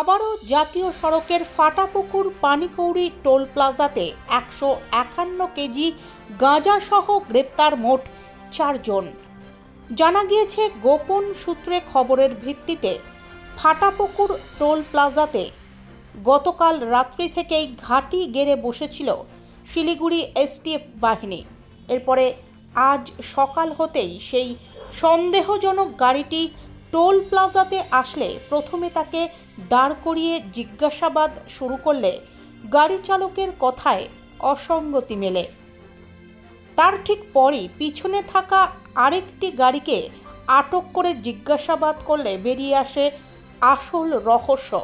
আবারও জাতীয় সড়কের ফাটাপুকুর পানিকৌড়ি টোল প্লাজাতে একশো একান্ন কেজি গাঁজাসহ গ্রেপ্তার মোট চারজন। জানা গিয়েছে, গোপন সূত্রে খবরের ভিত্তিতে ফাটাপুকুর টোল প্লাজাতে গতকাল রাত্রি থেকেই ঘাঁটি গেড়ে বসেছিল শিলিগুড়ি এসটিএফ বাহিনী। এরপরে আজ সকাল হতেই সেই সন্দেহজনক গাড়িটি টোল প্লাজাতে আসলে প্রথমে তাকে দাঁড় করিয়ে জিজ্ঞাসাবাদ শুরু করলে গাড়ি চালকের কথায় অসঙ্গতি মেলে। তার ঠিক পরই পিছনে থাকা আরেকটি গাড়িকে আটক করে জিজ্ঞাসাবাদ করলে বেরিয়ে আসে আসল রহস্য।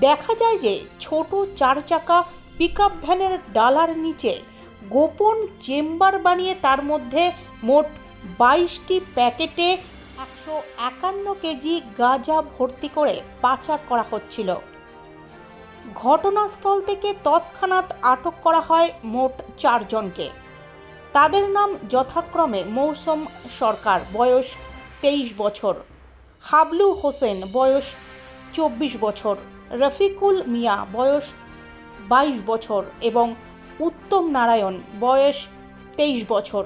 দেখা যায় যে ছোট চার চাকা পিকআপ ভ্যানের ডালার নিচে গোপন চেম্বার বানিয়ে তার মধ্যে মোট বাইশটি প্যাকেটে একশো একান্ন কেজি গাঁজা ভর্তি করে পাচার করা হচ্ছিল। ঘটনাস্থল থেকে তৎক্ষণাৎ আটক করা হয় মোট চারজনকে। তাদের নাম যথাক্রমে মৌসুম সরকার, বয়স তেইশ বছর। হাবলু হোসেন, বয়স চব্বিশ বছর। রফিকুল মিয়া, বয়স বাইশ বছর। এবং উত্তম নারায়ণ, বয়স তেইশ বছর।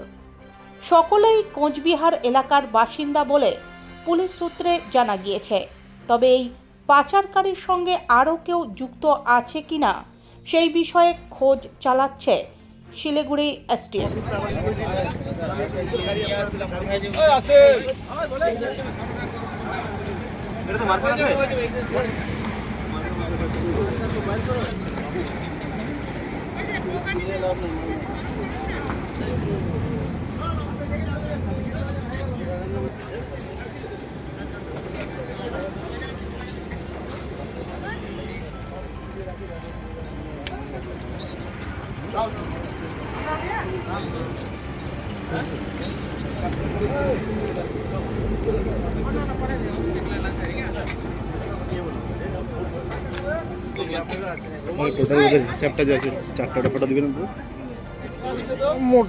সকলেই কোচবিহার এলাকার বাসিন্দা বলে পুলিশ সূত্রে জানা গিয়েছে। তবে এই পাচারকারীর সঙ্গে আরও কেউ যুক্ত আছে কিনা সেই বিষয়ে খোঁজ চালাচ্ছে শিলিগুড়ি এসটিএফ মানে টোটাল ওদের হিসাবটা যে আছে চারটা ফটো দিবেন তো মোট